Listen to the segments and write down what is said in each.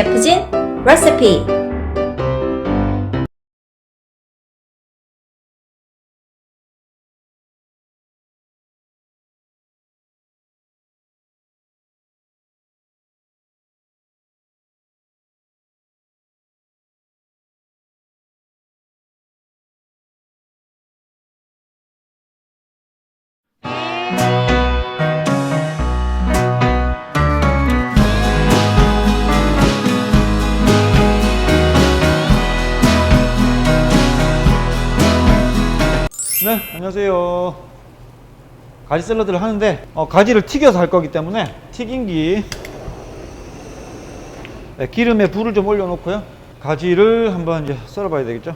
셰프진 레시피 안녕하세요. 가지 샐러드를 하는데 어, 가지를 튀겨서 할 거기 때문에 튀김기 네, 기름에 불을 좀 올려놓고요. 가지를 한번 이제 썰어봐야 되겠죠.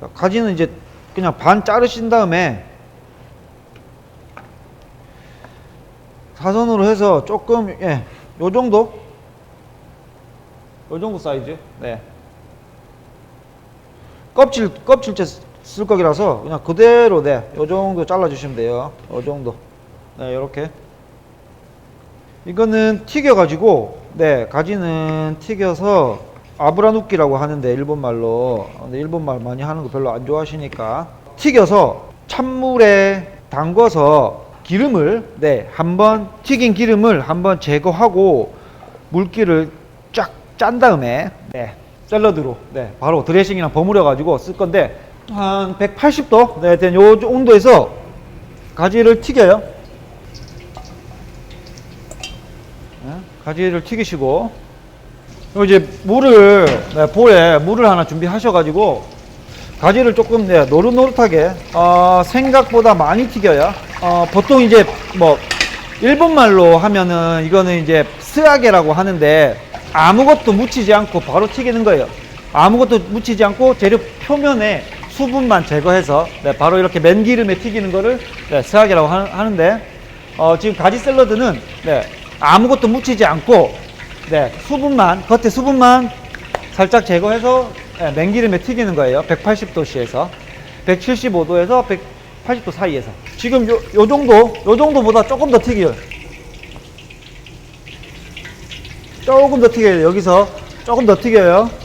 자, 가지는 이제 그냥 반 자르신 다음에 사선으로 해서 조금 예, 요 정도, 요 정도 사이즈. 네. 껍질 껍질째 쓸 거기라서 그냥 그대로 네, 요 정도 잘라 주시면 돼요. 요 정도. 네, 요렇게. 이거는 튀겨 가지고 네, 가지는 튀겨서 아브라누끼라고 하는데 일본 말로. 근데 일본 말 많이 하는 거 별로 안 좋아하시니까 튀겨서 찬물에 담궈서 기름을 네, 한번 튀긴 기름을 한번 제거하고 물기를 쫙 짠 다음에 네, 샐러드로 네, 바로 드레싱이랑 버무려 가지고 쓸 건데 한 180도 네, 된 요 온도에서 가지를 튀겨요. 네, 가지를 튀기시고 요 이제 물을 네, 볼에 물을 하나 준비하셔가지고 가지를 조금 네, 노릇노릇하게 어, 생각보다 많이 튀겨요. 어, 보통 이제 뭐 일본 말로 하면은 이거는 이제 스라게라고 하는데 아무것도 묻히지 않고 바로 튀기는 거예요. 아무것도 묻히지 않고 재료 표면에 수분만 제거해서 네, 바로 이렇게 맨기름에 튀기는 거를 네, 스라게라고 하, 하는데 어, 지금 가지 샐러드는 네, 아무것도 묻히지 않고 네, 수분만 겉에 수분만 살짝 제거해서 네, 맨기름에 튀기는 거예요. 180도씨에서 175도에서 180도 사이에서 지금 요, 요 정도 요 정도보다 조금 더 튀겨요. 조금 더 튀겨요. 여기서 조금 더 튀겨요.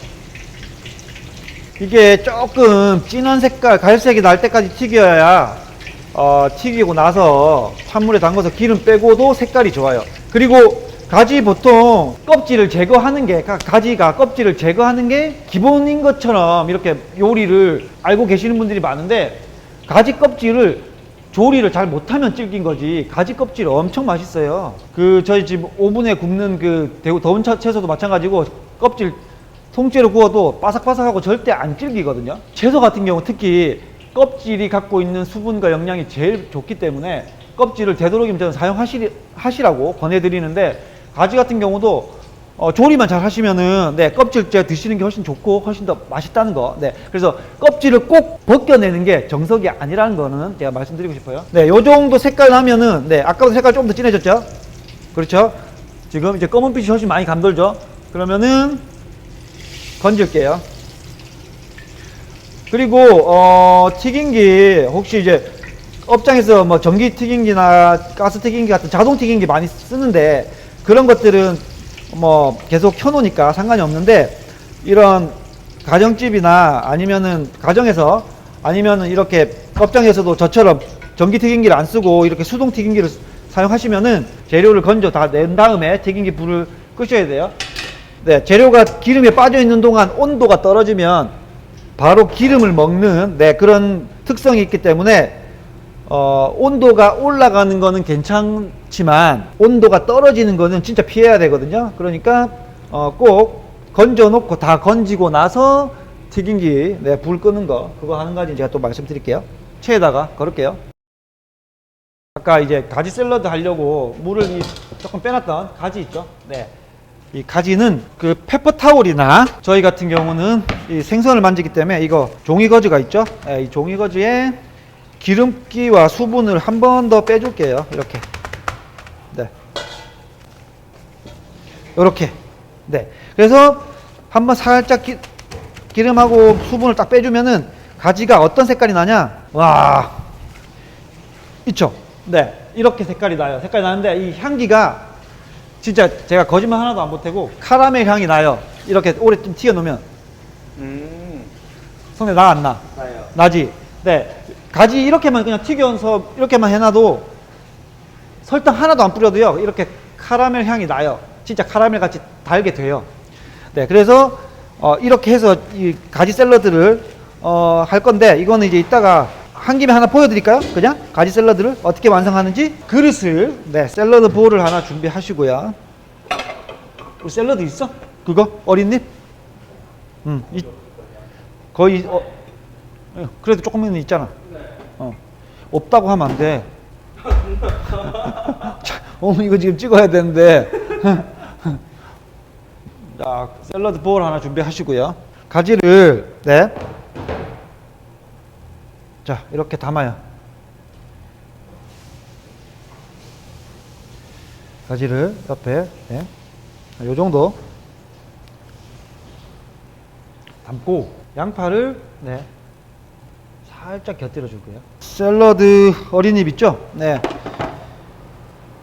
이게 조금 진한 색깔, 갈색이 날 때까지 튀겨야 어, 튀기고 나서 찬물에 담궈서 기름 빼고도 색깔이 좋아요. 그리고 가지 보통 껍질을 제거하는 게 가- 가지가 껍질을 제거하는 게 기본인 것처럼 이렇게 요리를 알고 계시는 분들이 많은데 가지 껍질을 조리를 잘 못하면 질긴 거지 가지 껍질 엄청 맛있어요. 그 저희 집 오븐에 굽는 그 더운 차- 채소도 마찬가지고 껍질 통째로 구워도 바삭바삭하고 절대 안 질기거든요. 채소 같은 경우 특히 껍질이 갖고 있는 수분과 영양이 제일 좋기 때문에 껍질을 되도록이면 저는 사용하시라고 권해드리는데 가지 같은 경우도 어, 조리만 잘 하시면은 네, 껍질째 드시는 게 훨씬 좋고 훨씬 더 맛있다는 거. 네. 그래서 껍질을 꼭 벗겨내는 게 정석이 아니라는 거는 제가 말씀드리고 싶어요. 네, 요 정도 색깔 나면은 네, 아까보다 색깔 좀 더 진해졌죠? 그렇죠? 지금 이제 검은빛이 훨씬 많이 감돌죠? 그러면은 건질게요. 그리고 어, 튀김기 혹시 이제 업장에서 뭐 전기 튀김기나 가스 튀김기 같은 자동 튀김기 많이 쓰는데 그런 것들은 뭐 계속 켜놓으니까 상관이 없는데 이런 가정집이나 아니면은 가정에서 아니면은 이렇게 업장에서도 저처럼 전기 튀김기를 안 쓰고 이렇게 수동 튀김기를 사용하시면은 재료를 건져 다 낸 다음에 튀김기 불을 끄셔야 돼요. 네, 재료가 기름에 빠져 있는 동안 온도가 떨어지면 바로 기름을 먹는 네, 그런 특성이 있기 때문에 어, 온도가 올라가는 거는 괜찮지만 온도가 떨어지는 거는 진짜 피해야 되거든요. 그러니까 어, 꼭 건져 놓고 다 건지고 나서 튀김기 네, 불 끄는 거 그거 하는 가지 제가 또 말씀드릴게요. 체에다가 걸을게요. 아까 이제 가지 샐러드 하려고 물을 이 조금 빼놨던 가지 있죠? 네. 이 가지는 그 페퍼 타올이나 저희 같은 경우는 이 생선을 만지기 때문에 이거 종이 거즈가 있죠? 네, 이 종이 거즈에 기름기와 수분을 한 번 더 빼줄게요. 이렇게. 네. 이렇게. 네. 그래서 한번 살짝 기, 기름하고 수분을 딱 빼주면은 가지가 어떤 색깔이 나냐? 와. 있죠? 네. 이렇게 색깔이 나요. 색깔이 나는데 이 향기가 진짜 제가 거짓말 하나도 안 보태고 카라멜 향이 나요. 이렇게 오래 좀 튀겨 놓으면 음. 성대 나안 나? 나요. 나지. 네. 가지 이렇게만 그냥 튀겨서 이렇게만 해놔도 설탕 하나도 안 뿌려도요. 이렇게 카라멜 향이 나요. 진짜 카라멜 같이 달게 돼요. 네. 그래서 어, 이렇게 해서 이 가지 샐러드를 어, 할 건데 이거는 이제 이따가 한 김에 하나 보여드릴까요? 그냥 가지 샐러드를 어떻게 완성하는지 그릇을 네 샐러드 볼을 하나 준비하시고요. 우리 샐러드 있어? 그거 어린잎? 음, 이, 거의 어, 예, 그래도 조금은 있잖아. 어. 없다고 하면 안 돼. 자, 어머 이거 지금 찍어야 되는데. 자, 샐러드 볼 하나 준비하시고요. 가지를 네. 자, 이렇게 담아요. 가지를 옆에 네. 요 정도 담고 양파를 네. 살짝 곁들여 줄게요. 샐러드 어린잎 있죠? 네.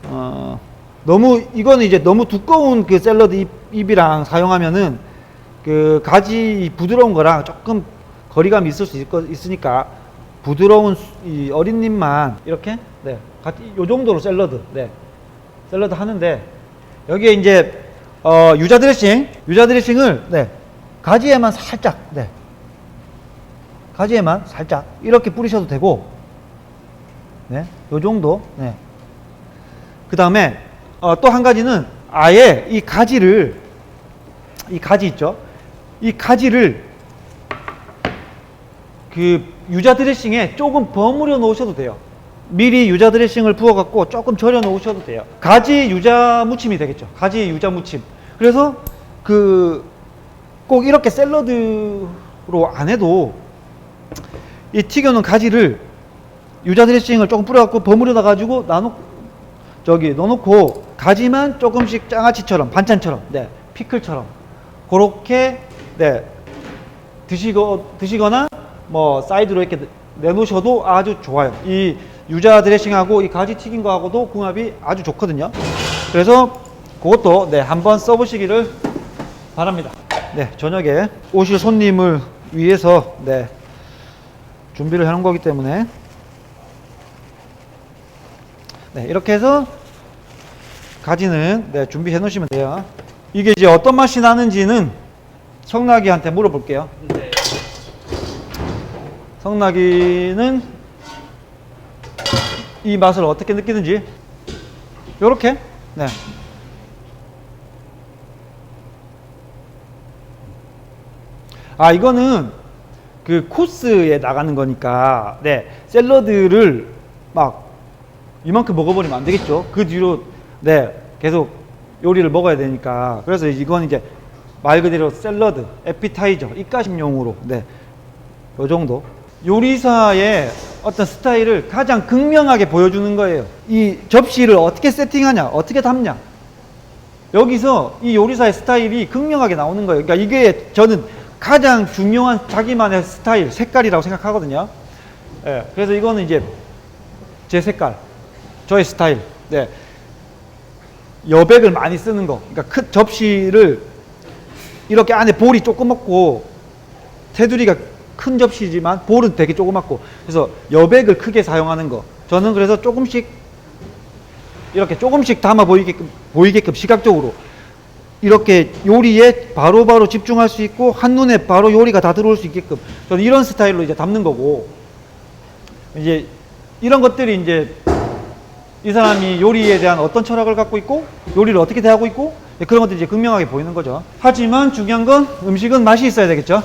어, 너무 이거는 이제 너무 두꺼운 그 샐러드 잎, 잎이랑 사용하면은 그 가지 부드러운 거랑 조금 거리감이 있을 수 있, 있으니까 부드러운 수- 이 어린 잎만 이렇게 네. 같이 요 정도로 샐러드 네. 샐러드 하는데 여기에 이제 어, 유자 드레싱 유자 드레싱을 네. 가지에만 살짝 네. 가지에만 살짝 이렇게 뿌리셔도 되고 네, 요 정도. 네. 그 다음에 어, 또한 가지는 아예 이 가지를 이 가지 있죠. 이 가지를 그 유자 드레싱에 조금 버무려 놓으셔도 돼요. 미리 유자 드레싱을 부어갖고 조금 절여 놓으셔도 돼요. 가지 유자 무침이 되겠죠. 가지 유자 무침. 그래서 그 꼭 이렇게 샐러드로 안 해도 이 튀겨놓은 가지를 유자 드레싱을 조금 뿌려갖고 버무려다 가지고 나놓 저기 넣어놓고 가지만 조금씩 장아찌처럼 반찬처럼 네 피클처럼 그렇게 네 드시고 드시거나 뭐 사이드로 이렇게 내놓으셔도 아주 좋아요. 이 유자 드레싱하고 이 가지 튀긴 거하고도 궁합이 아주 좋거든요. 그래서 그것도 네 한번 써보시기를 바랍니다. 네 저녁에 오실 손님을 위해서 네 준비를 해놓은 거기 때문에 네 이렇게 해서 가지는 네 준비해 놓으시면 돼요. 이게 이제 어떤 맛이 나는지는 성나기한테 물어볼게요. 네. 성나기는 이 맛을 어떻게 느끼는지 요렇게 네. 아 이거는 그 코스에 나가는 거니까 네 샐러드를 막 이만큼 먹어버리면 안 되겠죠 그 뒤로 네 계속 요리를 먹어야 되니까 그래서 이건 이제 말 그대로 샐러드 에피타이저 입가심용으로 네요 정도. 요리사의 어떤 스타일을 가장 극명하게 보여주는 거예요. 이 접시를 어떻게 세팅하냐, 어떻게 담냐. 여기서 이 요리사의 스타일이 극명하게 나오는 거예요. 그러니까 이게 저는 가장 중요한 자기만의 스타일, 색깔이라고 생각하거든요. 예, 그래서 이거는 이제 제 색깔, 저의 스타일. 네. 여백을 많이 쓰는 거. 그러니까 큰 접시를 이렇게 안에 볼이 조그맣고 테두리가 큰 접시지만 볼은 되게 조그맣고 그래서 여백을 크게 사용하는 거 저는 그래서 조금씩 이렇게 조금씩 담아 보이게끔 보이게끔 시각적으로 이렇게 요리에 바로 바로 집중할 수 있고 한눈에 바로 요리가 다 들어올 수 있게끔 저는 이런 스타일로 이제 담는 거고 이제 이런 것들이 이제 이 사람이 요리에 대한 어떤 철학을 갖고 있고 요리를 어떻게 대하고 있고 네, 그런 것들이 이제 극명하게 보이는 거죠. 하지만 중요한 건 음식은 맛이 있어야 되겠죠.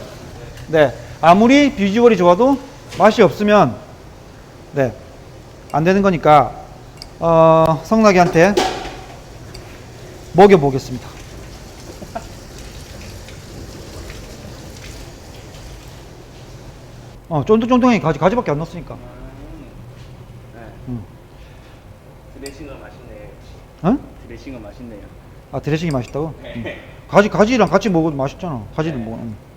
네. 아무리 비주얼이 좋아도 맛이 없으면 네. 안 되는 거니까 어, 성나기한테 먹여 보겠습니다. 어, 쫀득쫀득하게 가지 가지밖에 안 넣었으니까. 네. 음. 드레싱은 맛있네요. 역시. 어? 드레싱은 맛있네요. 아 드레싱이 맛있다고? 네. 음. 가지 가지랑 같이 먹어도 맛있잖아. 가지도 네. 먹어. 음.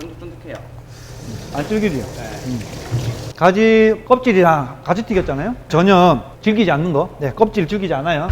쫀득쫀득해요. 안 질기지요? 네. 음. 가지 껍질이랑 같이 튀겼잖아요. 전혀 질기지 않는 거. 네, 껍질 질기지 않아요.